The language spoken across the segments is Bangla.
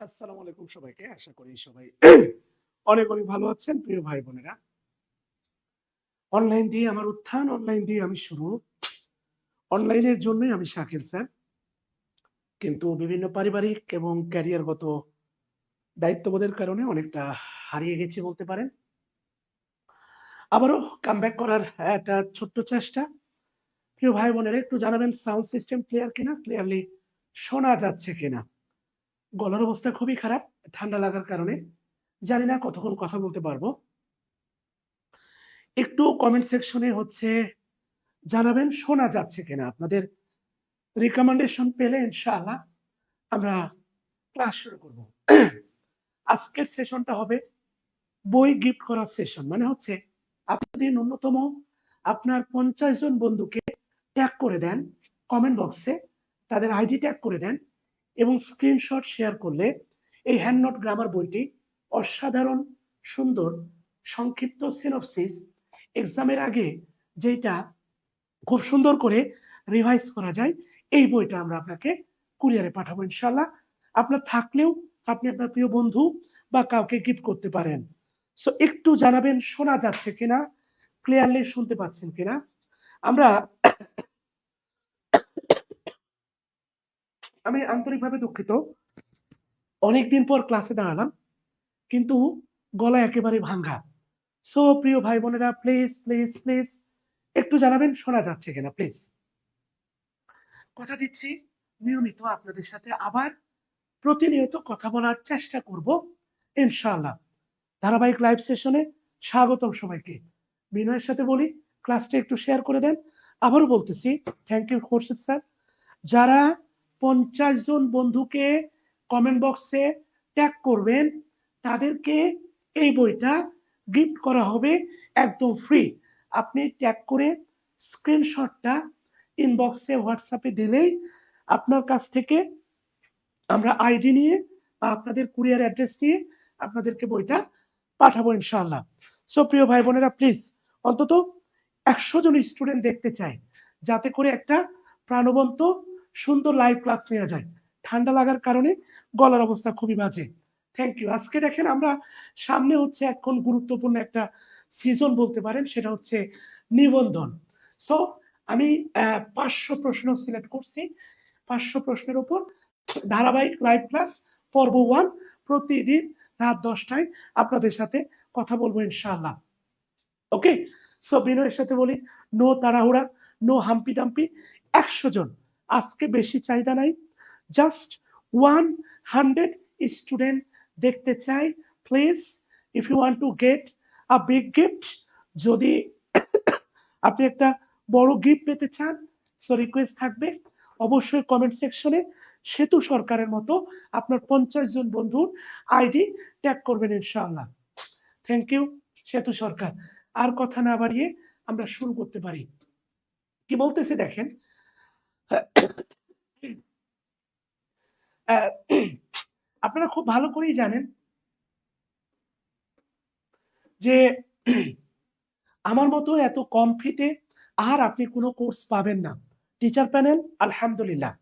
আসসালামু আলাইকুম সবাইকে। আশা করি সবাই অনেক অনেক ভালো আছেন, প্রিয় ভাই বোনেরা। অনলাইন দিয়ে আমার উত্থান, অনলাইন দিয়ে আমি শুরু। অনলাইনের জন্যই আমি শাকিল স্যার। কিন্তু বিভিন্ন পারিবারিক এবং ক্যারিয়ারগত দায়িত্ববোধের কারণে অনেকটা হারিয়ে গেছি বলতে পারেন। আবারও কামব্যাক করার একটা ছোট্ট চেষ্টা। প্রিয় ভাই বোনেরা, একটু জানাবেন সাউন্ড সিস্টেম ক্লিয়ার কিনা? ক্লিয়ারলি শোনা যাচ্ছে কিনা? গলার অবস্থা খুবই খারাপ, ঠান্ডা লাগার কারণে। জানি না কতক্ষণ কথা বলতে পারব। একটু কমেন্ট সেকশনে হচ্ছে, জানাবেন শোনা যাচ্ছে কিনা। আপনাদের রিকমেন্ডেশন পেলে ইনশাআল্লাহ আমরা ক্লাস শুরু করব। আজকের সেশনটা হবে বই গিফট করার সেশন মানে হচ্ছে, আপনি ন্যূনতম আপনার পঞ্চাশ জন বন্ধুকে ট্যাগ করে দেন কমেন্ট বক্সে তাদের আইডি ট্যাগ করে দেন। এবং স্ক্রিনশট শেয়ার করলে এই হ্যান্ড নোট গ্রামার বইটি অসাধারণ, সুন্দর, সংক্ষিপ্ত সিনপসিস এক্সামের আগে যেটা খুব সুন্দর করে রিভাইজ করা যায়, এই বইটা আমরা আপনাকে কুরিয়ারে পাঠাবো ইনশাল্লাহ আপনার থাকলেও আপনি আপনার প্রিয় বন্ধু বা কাউকে গিফট করতে পারেন। সো একটু জানাবেন শোনা যাচ্ছে কিনা ক্লিয়ারলি শুনতে পাচ্ছেন কিনা। আমরা আমি আন্তরিকভাবে দুঃখিত। অনেকদিন পর ক্লাসে দাঁড়ালাম, কিন্তু গলা একেবারে ভাঙ্গা। সো প্রিয় ভাই বোনেরা প্লিজ প্লিজ প্লিজ একটু জানাবেন, শোনা যাচ্ছে কিনা প্লিজ কথা দিচ্ছি, নিয়মিত আপনাদের সাথে আবার প্রতিনিয়ত কথা বলার চেষ্টা করব, ইনশাআল্লাহ। ধারাবাহিক লাইভ সেশনে স্বাগতম সবাইকে। বিনয়ের সাথে বলি ক্লাসটা একটু শেয়ার করে দেন। আবারও বলতেছি থ্যাংক ইউ খোরশেদ স্যার যারা পঞ্চাশ জন বন্ধুকে কমেন্ট বক্সে ট্যাগ করবেন। তাদেরকে এই বইটা গিফট করা হবে একদম ফ্রি আপনি ট্যাগ করে স্ক্রিনশটটা ইনবক্সে হোয়াটসঅ্যাপে দিলেই আপনার কাছ থেকে আমরা আইডি নিয়ে বা আপনাদের কুরিয়ার অ্যাড্রেস দিয়ে আপনাদেরকে বইটা পাঠাবো ইনশাআল্লাহ। সো প্রিয় ভাই বোনেরা প্লিজ অন্তত একশো জন স্টুডেন্ট দেখতে চাই। যাতে করে একটা প্রাণবন্ত সুন্দর লাইভ ক্লাস নেওয়া যায়। ঠান্ডা লাগার কারণে গলার অবস্থা খুবই বাজে। থ্যাংক ইউ আজকে দেখেন আমরা সামনে হচ্ছে এখন গুরুত্বপূর্ণ একটা সিজন বলতে পারেন, সেটা হচ্ছে নিবন্ধন। সো আমি পাঁচশো প্রশ্ন সিলেক্ট করছি। পাঁচশো প্রশ্নের উপর ধারাবাহিক লাইভ ক্লাস পর্ব ওয়ান প্রতিদিন রাত দশটায় আপনাদের সাথে কথা বলব ইনশাআল্লাহ। ওকে সো বিনয়ের সাথে বলি, নো তাড়াহুড়া, নো হাম্পি ডাম্পি একশো জন। আজকে বেশি চাহিদা নাই। জাস্ট ওয়ান হান্ড্রেড স্টুডেন্ট দেখতে চাই। Please if you want to get a big gift যদি আপনি একটা বড় গিফট পেতে চান সো রিকোয়েস্ট থাকবে। অবশ্যই কমেন্ট সেকশনে সেতু সরকারের মতো আপনার পঞ্চাশ জন বন্ধুর আইডি ট্যাগ করবেন ইনশাআল্লাহ। থ্যাংক ইউ সেতু সরকার। আর কথা না বাড়িয়ে আমরা শুরু করতে পারি। কি বলতেছে দেখেন আপনারা খুব ভালো করেই জানেন যে আমার মতো এত কম ফিতে আর আপনি কোনো কোর্স পাবেন না। টিচার প্যানেল, আলহামদুলিল্লাহ।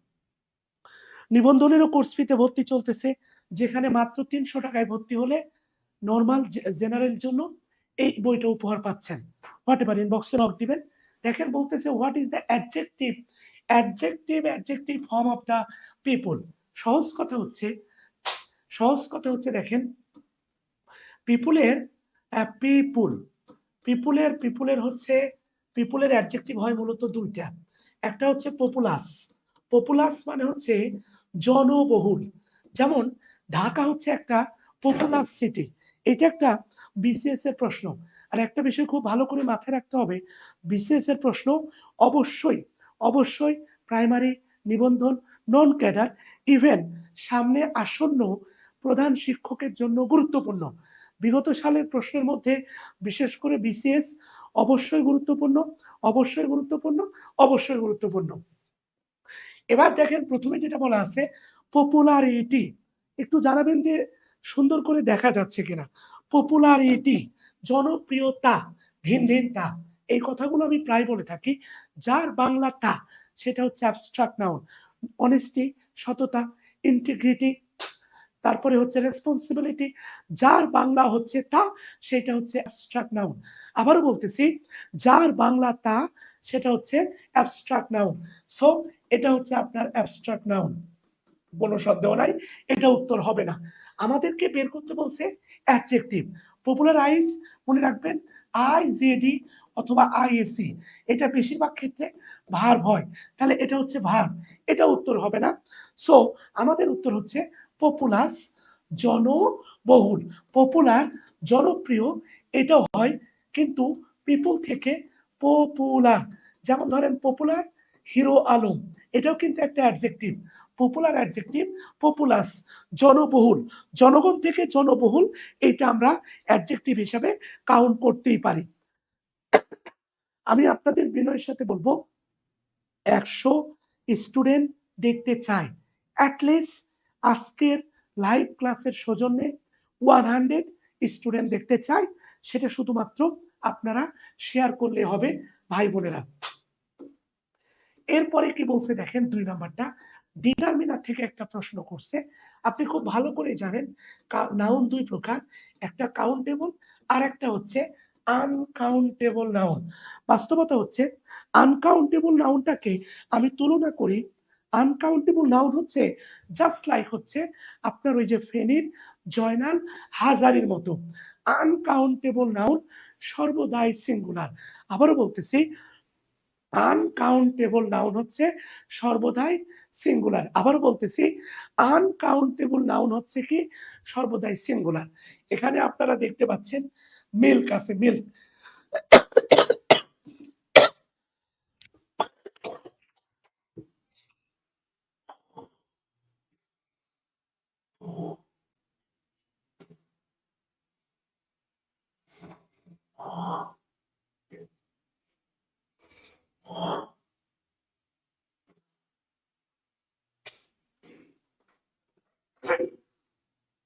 নিবন্ধনেরও কোর্স ফিতে ভর্তি চলতেছে, যেখানে মাত্র তিনশো টাকায় ভর্তি হলে নর্মাল জেনারেল জন্য এই বইটা উপহার পাচ্ছেন। হোয়াট এভার ইনবক্সে নক দিবেন। দেখেন বলতেছে what is the adjective adjective adjective form of the people সহজ কথা হচ্ছে, সহজ কথা হচ্ছে দেখেন পিপুলের পিপুল পিপুলের পিপুলের হচ্ছে পিপুলের অ্যাডজেক্টিভ হয় মূলত দুইটা। একটা হচ্ছে পপুলাস পপুলাস মানে হচ্ছে জনবহুল। যেমন, ঢাকা হচ্ছে একটা পপুলাস সিটি এটা একটা বিসিএস এর প্রশ্ন। আর একটা বিষয় খুব ভালো করে মাথায় রাখতে হবে বিসিএস এর প্রশ্ন অবশ্যই অবশ্যই প্রাইমারি নিবন্ধন নন ক্যাডার ইভেন সামনে আসন্ন প্রধান শিক্ষকের জন্য গুরুত্বপূর্ণ। বিগত সালের প্রশ্নের মধ্যে বিশেষ করে বিসিএস অবশ্যই গুরুত্বপূর্ণ অবশ্যই গুরুত্বপূর্ণ অবশ্যই গুরুত্বপূর্ণ। এবার দেখেন প্রথমে যেটা বলা আছে পপুলারিটি একটু জানাবেন যে সুন্দর করে দেখা যাচ্ছে কিনা। পপুলারিটি জনপ্রিয়তা ভিন ভিনতা এই কথাগুলো আমি প্রায় বলে থাকি। যার বাংলা তা, সেটা হচ্ছে অ্যাবস্ট্রাক্ট নাউন অনেস্টি সততা ইন্টিগ্রিটি তারপরে হচ্ছে রেসপন্সিবিলিটি যার বাংলা হচ্ছে তা, সেটা হচ্ছে অ্যাবস্ট্রাক্ট নাউন আবারও বলতেছি, যার বাংলা তা, সেটা হচ্ছে অ্যাবস্ট্রাক্ট নাউন সো এটা হচ্ছে আপনার অ্যাবস্ট্রাক্ট নাউন কোনো সন্দেহ নাই, এটা উত্তর হবে না। আমাদেরকে বের করতে বলছে অ্যাডজেক্টিভ পপুলারাইজ মনে রাখবেন আই জেডি অথবা আইএসি এটা বেশিরভাগ ক্ষেত্রে ভার হয়। তাহলে এটা হচ্ছে ভার এটা উত্তর হবে না। সো আমাদের উত্তর হচ্ছে পপুলাস জনবহুল। পপুলার জনপ্রিয়, এটাও হয় কিন্তু পিপুল থেকে পপুলার যেমন ধরেন পপুলার হিরো আলম, এটাও কিন্তু একটা অ্যাডজেক্টিভ পপুলার অ্যাডজেক্টিভ পপুলাস জনবহুল। জনগণ থেকে জনবহুল, এটা আমরা অ্যাডজেক্টিভ হিসাবে কাউন্ট করতেই পারি। আমি আপনাদের বিনয়ের সাথে বলব, একশো স্টুডেন্ট দেখতে চাই অ্যাটলিস্ট আজকের লাইভ ক্লাসের সৌজন্যে ওয়ান হান্ড্রেড স্টুডেন্ট দেখতে চাই সেটা শুধুমাত্র আপনারা শেয়ার করলে হবে ভাই বোনেরা। এরপরে কি বলছে দেখেন, দুই নাম্বারটা। ডিটারমিনার থেকে একটা প্রশ্ন করছে। আপনি খুব ভালো করে জানেন নাউন দুই প্রকার, একটা কাউন্টেবল আর একটা হচ্ছে আনকাউন্টেবল নাউন বাস্তবতা হচ্ছে আনকাউন্টেবল নাউনটাকে আমি তুলনা করি আনকাউন্টেবল নাউন হচ্ছে জাস্ট লাইক হচ্ছে আপনার ওই যে ফেনীর জয়নাল হাজারির মতো। আনকাউন্টেবল নাউন সর্বদাই সিঙ্গুলার আবারও বলতেছি আনকাউন্টেবল নাউন হচ্ছে সর্বদাই সিঙ্গুলার আবার বলতেছি আনকাউন্টেবল নাউন হচ্ছে কি? সর্বদাই সিঙ্গুলার এখানে আপনারা দেখতে পাচ্ছেন মিল্ক আছে মিল্ক আচ্ছা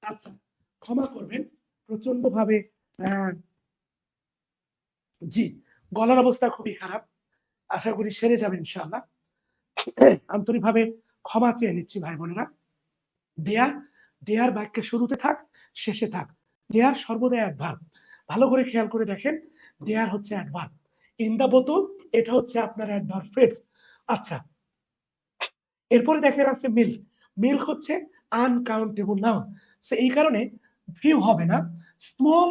ক্ষমা করবেন প্রচণ্ড ভাবে জি, গলার অবস্থা খুবই খারাপ। আশা করি সেরে যাবে ইনশাআল্লাহ। আন্তরিকভাবে ক্ষমা চেয়ে নিচ্ছি ভাই বোনেরা। দেয়ার দেয়ার বাক্যের শুরুতে থাক, শেষে থাক। দেয়ার সর্বদাই অ্যাডভার্ব ভালো করে খেয়াল করে দেখেন, দেয়ার হচ্ছে অ্যাডভার্ব ইন দা বোতল এটা হচ্ছে আপনার অ্যাডভার্ব ফ্রেজ আচ্ছা এরপরে দেখেন আছে মিল্ক মিল্ক হচ্ছে আনকাউন্টেবল নাউন সো এই কারণে ভিউ হবে না। স্মল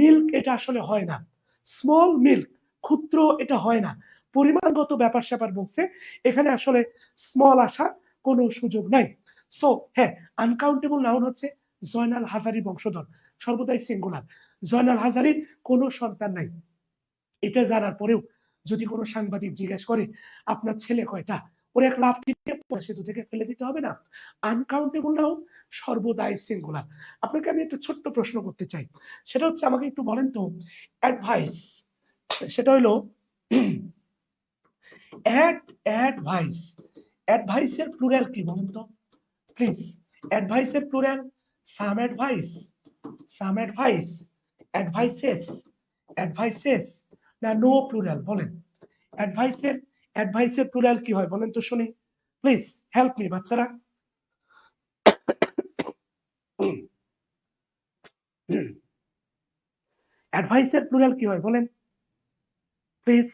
মিল্ক এটা আসলে হয় না। স্মল মিল্ক ক্ষুদ্র এটা হয় না। পরিমাণগত ব্যাপার স্যাপার বলছে, এখানে আসলে স্মল আসার কোনো সুযোগ নাই। সো হ্যাঁ আনকাউন্টেবল নাউন হচ্ছে জয়নাল হাজারি বংশধর, সর্বদাই সিঙ্গুলার জয়নাল হাজারির কোনো সন্তান নাই। এটা জানার পরেও যদি কোনো সাংবাদিক জিজ্ঞেস করে, আপনার ছেলে কয়টা? ওর এক লাভ সেতু থেকে ফেলে দিতে হবে না? আনকাউন্টেবল নাউন সর্বদাই সিঙ্গুলার আপনাকে আমি একটা ছোট্ট প্রশ্ন করতে চাই। সেটা হচ্ছে, আমাকে একটু বলেন তো অ্যাডভাইস সেটা হলো অ্যাড অ্যাডভাইস অ্যাডভাইসের প্লুরাল কি বলুন তো? Please অ্যাডভাইসের plural some advice some advice advices advices না নো প্লুরাল বলেন। অ্যাডভাইসের অ্যাডভাইসের প্লুরাল কি হয় বলেন তো শুনি। প্লিজ হেল্প মি বাচ্চারা। অ্যাডভাইসের প্লুরাল কি হয় বলেন। প্লিজ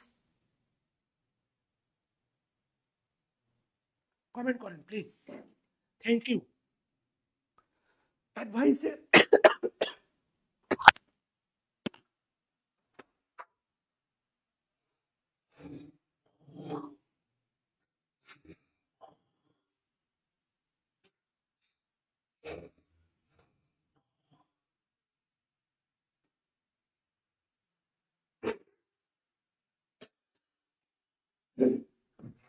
কমেন্ট করেন প্লিজ থ্যাংক ইউ অ্যাডভাইসের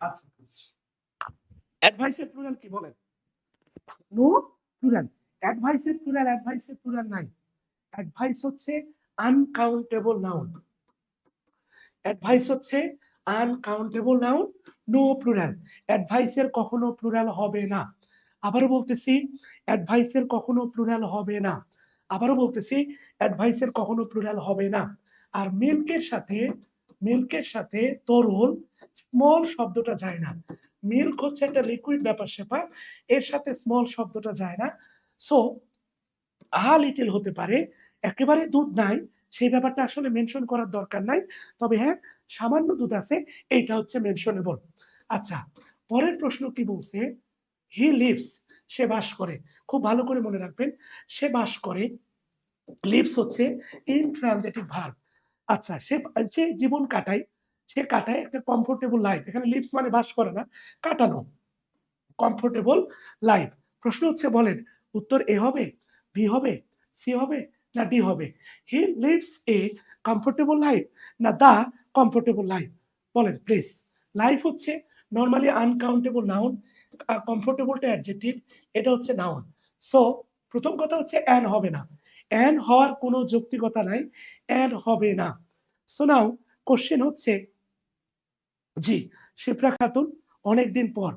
আচ্ছা অ্যাডভাইসের প্লুরাল কি বলেন? নো প্লুরাল অ্যাডভাইসের প্লুরাল অ্যাডভাইসের প্লুরাল নাই। অ্যাডভাইস হচ্ছে আনকাউন্টেবল নাউন অ্যাডভাইস হচ্ছে আনকাউন্টেবল নাউন নো প্লুরাল অ্যাডভাইসের কখনো প্লুরাল হবে না। আবারও বলতেছি অ্যাডভাইসের কখনো প্লুরাল হবে না। আবারও বলতেছি অ্যাডভাইসের কখনো প্লুরাল হবে না। আর মিল্কের সাথে মিল্কের সাথে তরল স্মল শব্দটা যায় না। মিল্ক হচ্ছে একটা লিকুইড ব্যাপার স্যাপার, এর সাথে স্মল শব্দটা যায় না। সো আ লিটল হতে পারে, একেবারে দুধ নাই, সেই ব্যাপারটা আসলে মেনশন করার দরকার নাই। তবে হ্যাঁ সামান্য দুধ আছে, এইটা হচ্ছে মেনশনেবল আচ্ছা পরের প্রশ্ন কি বলছে? হি লিভস সে বাস করে। খুব ভালো করে মনে রাখবেন, সে বাস করে। লিভস হচ্ছে ইনট্রানজেটিভ ভার্ব আচ্ছা সে সে জীবন কাটায়, সে কাটায় একটা কমফোর্টেবল লাইফ এখানে লিভস মানে বাস করে না, কাটানো কমফোর্টেবল লাইফ প্রশ্ন হচ্ছে, বলেন, উত্তর এ হবে বি হবে সি হবে, না ডি হবে? He lives a comfortable life না দা কমফোর্টেবল লাইফ বলেন প্লিজ লাইফ হচ্ছে নর্মালি আনকাউন্টেবল নাউন কমফোর্টেবলটা অ্যাডজেক্টিভ এটা হচ্ছে নাউন সো প্রথম কথা হচ্ছে অ্যান হবে না। অ্যান হওয়ার কোনো যৌক্তিকতা নাই। অ্যান হবে না। সো নাও কোশ্চেন হচ্ছে, জি শিপ্রা খাতুন অনেকদিন পর।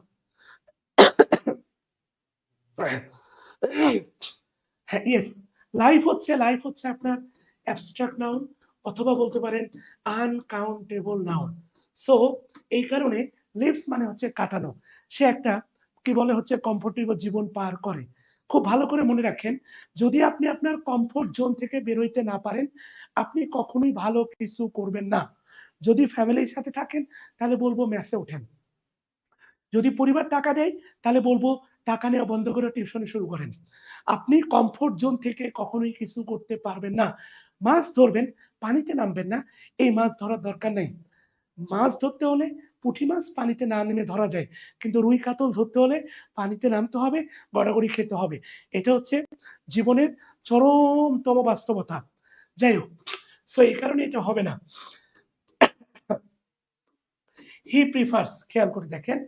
হ্যাঁ ইয়েস লাইফ হচ্ছে লাইফ হচ্ছে আপনার অ্যাবস্ট্রাক্ট নাউন অথবা বলতে পারেন আনকাউন্টেবল নাউন সো এই কারণে লিভস মানে হচ্ছে কাটানো। সে একটা, কি বলে হচ্ছে কমফোর্টেবল জীবন পার করে। খুব ভালো করে মনে রাখেন, যদি আপনি আপনার কমফোর্ট জোন থেকে বেরোইতে না পারেন, আপনি কখনোই ভালো কিছু করবেন না। যদি ফ্যামিলির সাথে থাকেন, তাহলে বলব মেসে ওঠেন। যদি পরিবার টাকা দেয়, তাহলে বলব টাকা নেওয়া বন্ধ করে টিউশন শুরু করেন। আপনি কমফোর্ট জোন থেকে কখনোই কিছু করতে পারবেন না। মাছ ধরবেন, পানিতে নামবেন না। এই মাছ ধরার দরকার নেই। মাছ ধরতে হলে পুঁটি মাছ পানিতে না নেমে ধরা যায়। কিন্তু রুই কাতল ধরতে হলে পানিতে নামতে হবে, গড়াগড়ি খেতে হবে। এটা হচ্ছে জীবনের চরমতম বাস্তবতা। যাই হোক সো এই কারণে এটা হবে না। হি প্রিফার্স খেয়াল করে দেখেন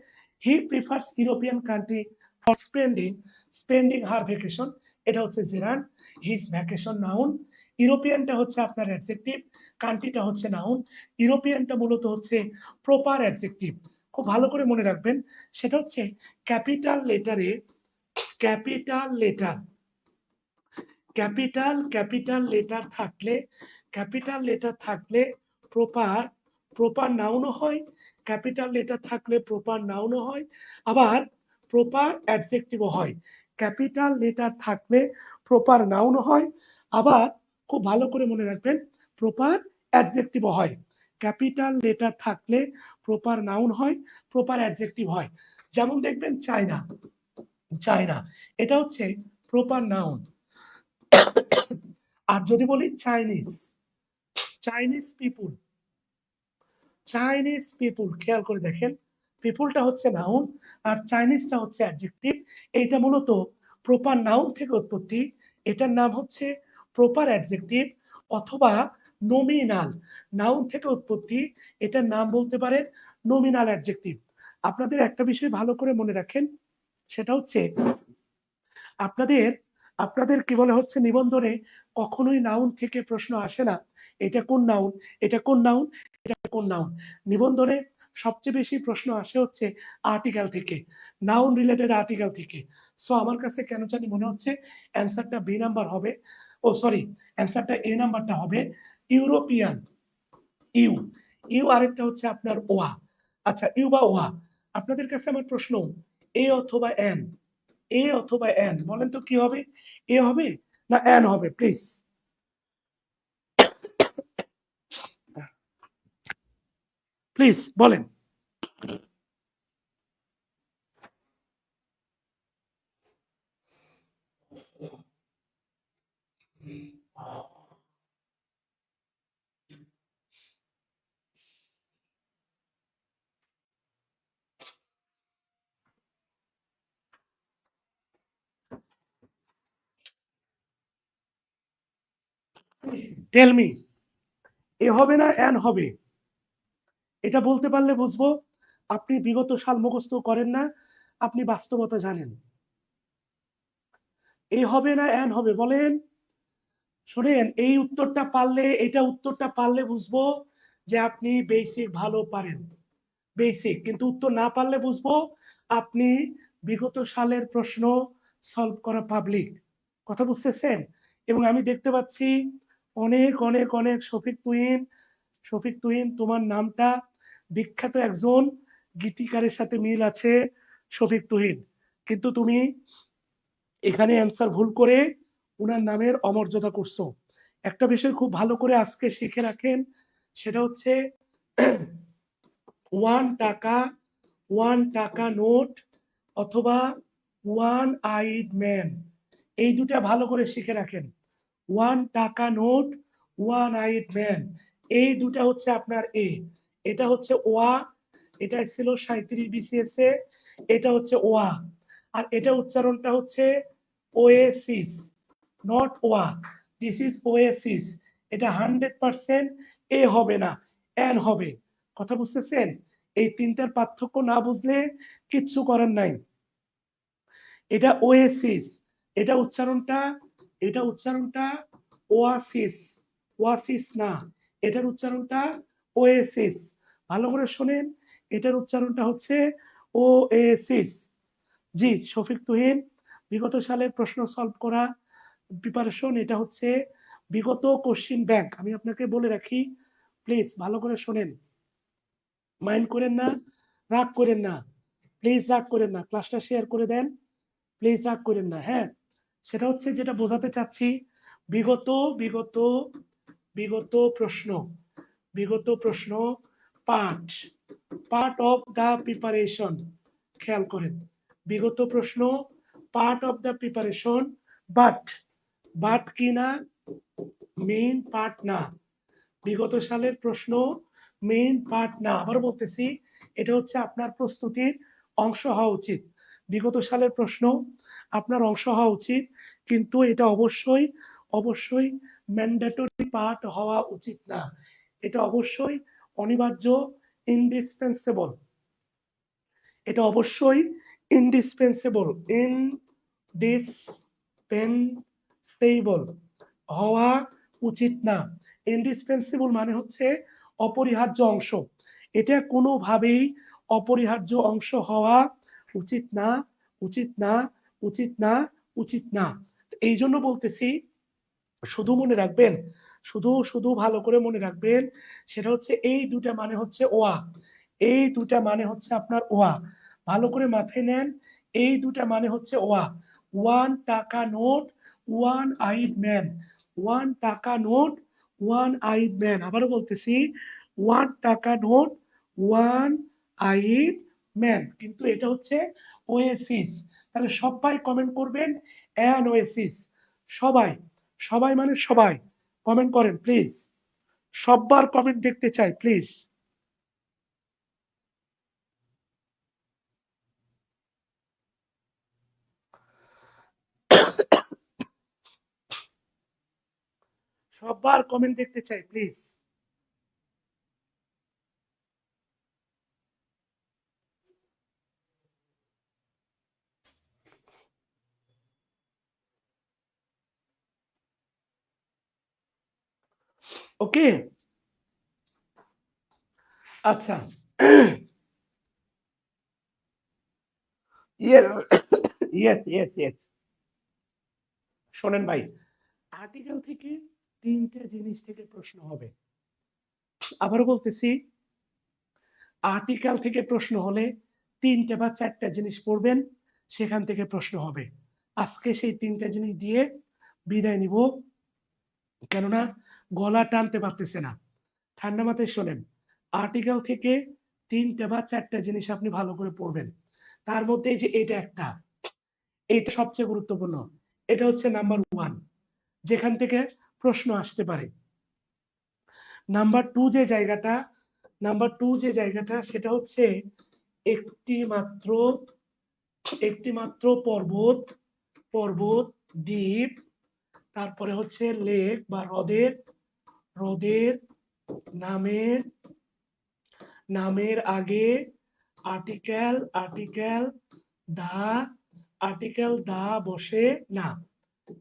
he prefers European country for spending spending her vacation এটা হচ্ছে জেরান হিজ ভ্যাকেশন নাউন ইউরোপিয়ানটা হচ্ছে আপনার অ্যাডজেক্টিভ কান্ট্রিটা হচ্ছে নাউন ইউরোপিয়ানটা মূলত হচ্ছে প্রপার অ্যাডজেক্টিভ খুব ভালো করে মনে রাখবেন, সেটা হচ্ছে capital লেটারে capital letter capital capital letter থাকলে ক্যাপিটাল লেটার থাকলে প্রপার প্রপার নাউনও হয় ক্যাপিটাল লেটার থাকলে প্রপার নাউনও হয়, আবার প্রপার অ্যাডজেক্টিভও হয়। ক্যাপিটাল লেটার থাকলে প্রপার নাউনও হয়, আবার খুব ভালো করে মনে রাখবেন প্রপার অ্যাডজেক্টিভ হয়। ক্যাপিটাল লেটার থাকলে প্রপার নাউন হয় প্রপার অ্যাডজেক্টিভ হয়। যেমন দেখবেন চায়না চায়না এটা হচ্ছে প্রপার নাউন আর যদি বলি Chinese Chinese people Chinese people খেয়াল করে দেখেন পিপুলটা হচ্ছে নাউন আর চাইনিজটা হচ্ছে অ্যাডজেক্টিভ এইটা মূলত প্রপার নাউন থেকে উৎপত্তি। এটার নাম হচ্ছে প্রপার অ্যাডজেক্টিভ অথবা নমিনাল নাউন থেকে উৎপত্তি, এটার নাম বলতে পারেন নমিনাল অ্যাডজেক্টিভ আপনাদের একটা বিষয় ভালো করে মনে রাখেন, সেটা হচ্ছে আপনাদের আপনাদের কি বলে হচ্ছে নিবন্ধনে কখনোই নাউন থেকে প্রশ্ন আসে না, এটা কোন নাউন এটা কোন নাউন এটা কোন নাউন নিবন্ধনে সবচেয়ে বেশি প্রশ্ন আসে হচ্ছে আর্টিকেল থেকে নাউন রিলেটেড আর্টিকেল থেকে। সো আমার কাছে কেন জানি মনে হচ্ছে অ্যান্সারটা বি নাম্বার হবে। ও সরি অ্যান্সারটা এ নাম্বারটা হবে ইউরোপিয়ান ইউ ইউ আরেকটা হচ্ছে আপনার ওয়া আচ্ছা ইউ বা ওয়া আপনাদের কাছে আমার প্রশ্ন এ অথবা এন এ অথবা এন বলেন তো কি হবে? এ হবে না এন হবে প্লিজ প্লিজ বলেন। টেল মি এ হবে না এন হবে? এটা বলতে পারলে বুঝব, আপনি বিগত সাল মুখস্থ করেন না, আপনি বাস্তবতা জানেন। এ হবে না এন হবে, বলেন। শোনেন, এই উত্তরটা পারলে, এটা উত্তরটা পারলে বুঝব যে আপনি বেসিক ভালো পারেন। বেসিক কিন্তু উত্তর না পারলে বুঝব, আপনি বিগত সালের প্রশ্ন সলভ করা পাবলিক কথা বুঝতেছেন? এবং আমি দেখতে পাচ্ছি অনেক অনেক অনেক। শফিক তুহিন শফিক তুহিন, তোমার নামটা বিখ্যাত একজন গীতিকারের সাথে মিল আছে শফিক তুহিন। কিন্তু তুমি এখানে অ্যান্সার ভুল করে উনার নামের অমর্যাদা করছ। একটা বিষয় খুব ভালো করে আজকে শিখে রাখেন, সেটা হচ্ছে ওয়ান টাকা ওয়ান টাকা নোট অথবা ওয়ান আইড ম্যান এই দুটা ভালো করে শিখে রাখেন। ওয়ান টাকা নোট ওয়ান আইড ম্যান এই দুটা হচ্ছে আপনার এ এটা হচ্ছে ওয়া, এটা ছিল সাঁত্রিশ বিসিএস এ এটা হচ্ছে ওয়া। আর এটা উচ্চারণটা হচ্ছে ওএসিস নট ওয়া। দিস ইজ ওএসিস এটা হান্ড্রেড পার্সেন্ট এ হবে না এন হবে। কথা বুঝতেছেন? এই তিনটার পার্থক্য না বুঝলে কিচ্ছু করার নাই। এটা ওএসিস এটা উচ্চারণটা এটা উচ্চারণটা ওয়াসিস ওয়াসিস না। এটার উচ্চারণটা ওএসিস ভালো করে শোনেন, এটার উচ্চারণটা হচ্ছে ওএসিস জি, শফিক তুহিন, বিগত সালের প্রশ্ন সলভ করা প্রিপারেশন এটা হচ্ছে বিগত কোশ্চিন ব্যাংক আমি আপনাকে বলে রাখি প্লিজ ভালো করে শোনেন। মাইন্ড করেন না, রাগ করেন না। প্লিজ রাগ করেন না। ক্লাসটা শেয়ার করে দেন প্লিজ রাগ করেন না। হ্যাঁ? সেটা হচ্ছে যেটা বোঝাতে চাচ্ছি, বিগত বিগত বিগত প্রশ্ন বিগত প্রশ্ন part part of the preparation খেয়াল করেন, বিগত প্রশ্ন part of the preparation but but কি না মেইন পার্ট না, বিগত সালের প্রশ্ন মেইন পার্ট না আবার বলতেছি, এটা হচ্ছে আপনার প্রস্তুতির অংশ হওয়া উচিত, বিগত সালের প্রশ্ন আপনার অংশ হওয়া উচিত, কিন্তু এটা অবশ্যই অবশ্যই ম্যান্ডেটরি পার্ট হওয়া উচিত না। এটা অবশ্যই অনিবার্য ইনডিসপেন্সেবল এটা অবশ্যই ইনডিসপেন্সেবল ইন ডিসপেন্সেবল হওয়া উচিত না। ইনডিসপেন্সেবল মানে হচ্ছে অপরিহার্য অংশ। এটা কোনোভাবেই অপরিহার্য অংশ হওয়া উচিত না উচিত না উচিত না উচিত না। এই জন্য বলতেছি, শুধু মনে রাখবেন, শুধু শুধু ভালো করে মনে রাখবেন, সেটা হচ্ছে এই দুটা মানে হচ্ছে ওয়া। এই দুটা মানে হচ্ছে আপনার ওয়া। ভালো করে মাথায় নেন, এই দুটা মানে হচ্ছে ওয়া। ওয়ান টাকা note, one eyed man. One টাকা নোট, ওয়ান আইড ম্যান। আবারও বলতেছি, ওয়ান টাকা নোট, ওয়ান আইড ম্যান। কিন্তু এটা হচ্ছে ওএসিস তাহলে সবাই কমেন্ট করবেন অ্যান ওএসিস সবাই সবাই মানে সবাই কমেন্ট করেন প্লিজ সববার কমেন্ট দেখতে চাই প্লিজ সববার কমেন্ট দেখতে চাই প্লিজ ওকে? আচ্ছা। ইয়েস ইয়েস ইয়েস ইয়েস শোনেন ভাই আর্টিকেল থেকে তিনটে জিনিস থেকে প্রশ্ন হবে। আবারও বলতেছি আর্টিকেল থেকে প্রশ্ন হলে তিনটে বা চারটা জিনিস পড়বেন সেখান থেকে প্রশ্ন হবে। আজকে সেই তিনটা জিনিস দিয়ে বিদায় নিব। কেননা গলা টানতে পারতেছে না। ঠান্ডা মাথায় শোনেন আর্টিকেল থেকে তিনটে বা চারটা জিনিস আপনি ভালো করে পড়বেন। তার মধ্যে যে এটা একটা, এটা সবচেয়ে গুরুত্বপূর্ণ। এটা হচ্ছে নাম্বার ওয়ান যেখান থেকে প্রশ্ন আসতে পারে। নাম্বার টু যে জায়গাটা নাম্বার টু যে জায়গাটা, সেটা হচ্ছে একটি মাত্র একটি মাত্র পর্বত পর্বত, দ্বীপ তারপরে হচ্ছে লেক বা হ্রদের হ্রদের নামের নামের আগে article article the article the বসে, না।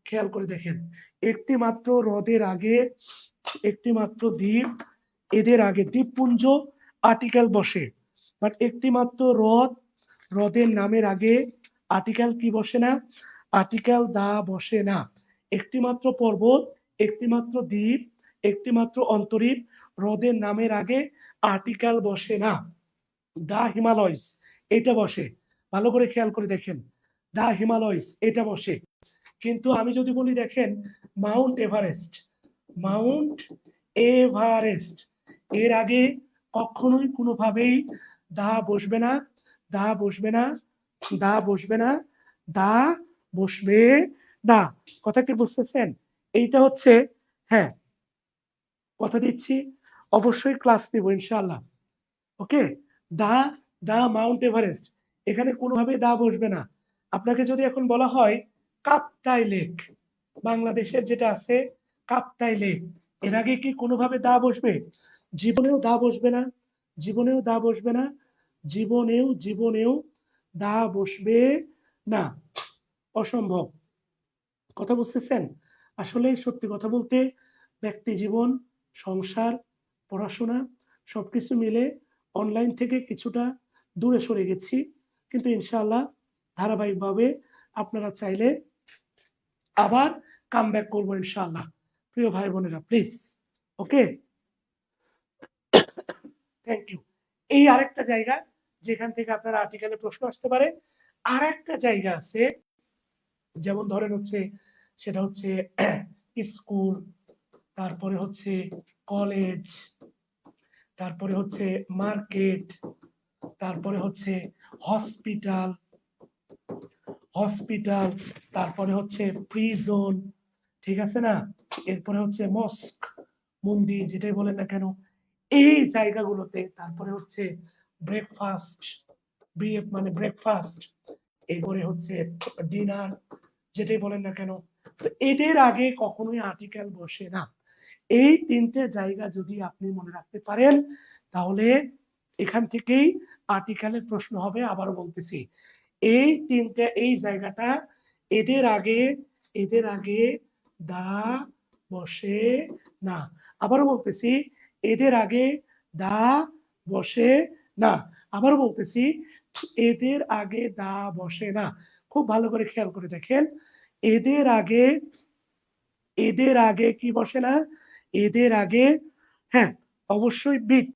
খেয়াল করে দেখেন, একটি মাত্র হ্রদের আগে, একটি মাত্র দ্বীপ, এদের আগে দ্বীপপুঞ্জ আর্টিকেল বসে। বাট একটি মাত্র হ্রদ, হ্রদের নামের আগে আর্টিকেল কি বসে না? আর্টিকেল দা বসে না। একটি মাত্র পর্বত একটি মাত্র দ্বীপ একটি মাত্র অন্তরীপ, হ্রদের নামের আগে আর্টিকেল বসে না। দা হিমালয়স, এটা বসে। ভালো করে খেয়াল করে দেখেন। দা হিমালয়স, এটা বসে। কিন্তু আমি যদি বলি, দেখেন, মাউন্ট এভারেস্ট মাউন্ট এভারেস্ট। এর আগে কখনোই কোনোভাবেই দা বসবে না, দা বসবে না, দা বসবে না, দা বসবে না, কথা কি বুঝতেছেন? এইটা হচ্ছে হ্যাঁ কথা দিচ্ছি, অবশ্যই ক্লাস নিব ইনশাআল্লাহ ওকে দা দা মাউন্ট এভারেস্ট এখানে কোনোভাবে দা বসবে না। আপনাকে যদি এখন বলা হয় কাপ্তাই লেক বাংলাদেশের যেটা আছে কাপ্তাই লেক এর আগে কি কোনোভাবে দা বসবে? জীবনেও দা বসবে না, জীবনেও দা বসবে না, জীবনেও জীবনেও দা বসবে না, অসম্ভব। কথা বুঝতেছেন আসলে সত্যি কথা বলতে ব্যক্তি জীবন, সংসার, পড়াশোনা সবকিছু মিলে অনলাইন থেকে কিছুটা দূরে সরে গেছি। কিন্তু ইনশাআল্লাহ ধারাবাহিকভাবে আপনারা চাইলে আবার কাম ব্যাক করব ইনশাআল্লাহ। প্রিয় ভাই বোনেরা প্লিজ ওকে থ্যাংক ইউ এই আরেকটা জায়গা যেখান থেকে আপনারা আর্টিকেলে প্রশ্ন আসতে পারে। আর একটা জায়গা আছে যেমন ধরেন হচ্ছে, সেটা হচ্ছে স্কুল, তারপরে হচ্ছে কলেজ, তারপরে হচ্ছে মার্কেট, তারপরে হচ্ছে হসপিটাল হসপিটাল, তারপরে হচ্ছে প্রিজন, ঠিক আছে না? এরপরে হচ্ছে মস্ক, মন্দির যেটাই বলেন না কেন, এই জায়গাগুলোতে তারপরে হচ্ছে ব্রেকফাস্ট বিএফ মানে ব্রেকফাস্ট এরপরে হচ্ছে ডিনার, যেটাই বলেন না কেন। তো এদের আগে কখনোই আর্টিকেল বসে না। এই তিনটে জায়গা যদি আপনি মনে রাখতে পারেন, তাহলে এখান থেকেই আর্টিকেলের প্রশ্ন হবে, আবারও বলতেছি। এই তিনটে, এই জায়গাটা এদের আগে এদের আগে দা বসে না। আবারও বলতেছি, এদের আগে দা বসে না। আবারও বলতেছি এদের আগে দা বসে না। খুব ভালো করে খেয়াল করে দেখেন। এদের আগে এদের আগে কি বসে না? এদের আগে হ্যাঁ অবশ্যই বিট,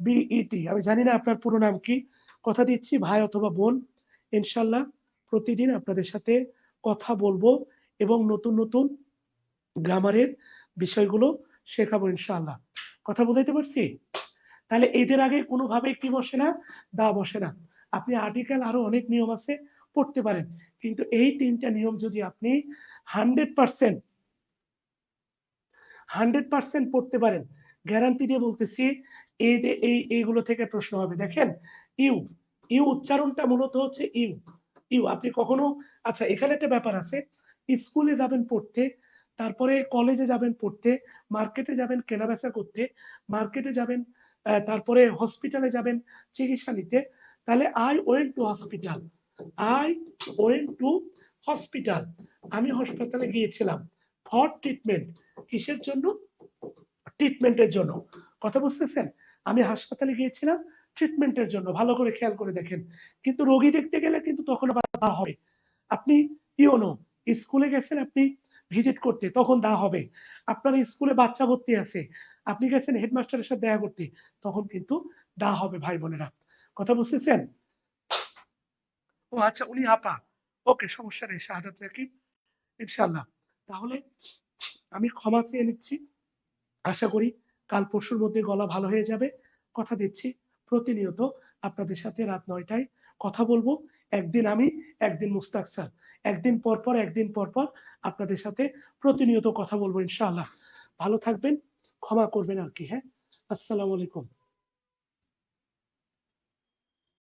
বিইটি। আমি জানি না আপনার পুরো নাম কি। কথা দিচ্ছি ভাই অথবা বোন। ইনশাল্লাহ প্রতিদিন আপনাদের সাথে কথা বলব এবং নতুন নতুন গ্রামারের বিষয়গুলো শেখাবো ইনশাল্লাহ। কথা বলতে পারছি? তাহলে এদের আগে কোনোভাবে কি বসে না? দা বসে না। আপনি আর্টিকেল আরও অনেক নিয়ম আছে, পড়তে পারেন। কিন্তু এই তিনটা নিয়ম যদি আপনি হান্ড্রেড পার্সেন্ট হান্ড্রেড পার্সেন্ট পড়তে পারেন গ্যারান্টি দিয়ে বলতেছি এই এই এইগুলো থেকে প্রশ্ন হবে। দেখেন, ইউ ইউ উচ্চারণটা মূলত হচ্ছে ইউ। ইউ, আপনি কখনো আচ্ছা এখানে একটা ব্যাপার আছে, স্কুলে যাবেন পড়তে, তারপরে কলেজে যাবেন পড়তে, মার্কেটে যাবেন কেনাবেচা করতে, মার্কেটে যাবেন তারপরে হসপিটালে যাবেন, চিকিৎসা নিতে তাহলে I went to hospital I went to hospital আমি হাসপাতালে গিয়েছিলাম ফর ট্রিটমেন্ট কিসের জন্য? ট্রিটমেন্টের জন্য। কথা বুঝতেছেন? আমি হাসপাতালে গিয়েছিলাম ট্রিটমেন্টের জন্য। ভালো করে খেয়াল করে দেখেন। কিন্তু রোগী দেখতে গেলে কিন্তু তখন দা হবে। আপনি ইওনো স্কুলে গেছেন আপনি ভিজিট করতে, তখন দা হবে। আপনার স্কুলে বাচ্চা ভর্তি আছে। আপনি গেছেন হেডমাস্টারের সাথে দেখা করতে, তখন কিন্তু দা হবে ভাই বোনেরা। কথা বুঝতেছেন? ও আচ্ছা উনি আপা। ওকে, সমস্যা নেই, শাহাদাত রাকিব। ইনশাল্লাহ তাহলে আমি ক্ষমা চেয়ে নিচ্ছি। আশা করি কাল পরশুর মধ্যে গলা ভালো হয়ে যাবে। কথা দিচ্ছি প্রতিনিয়ত আপনাদের সাথে রাত নয়টায় কথা বলব। একদিন আমি, একদিন মুস্তাক স্যার। একদিন পর পর, একদিন পর পর আপনাদের সাথে প্রতিনিয়ত কথা বলব ইনশাআল্লাহ। ভালো থাকবেন, ক্ষমা করবেন আর কি হ্যাঁ? আসসালামু আলাইকুম।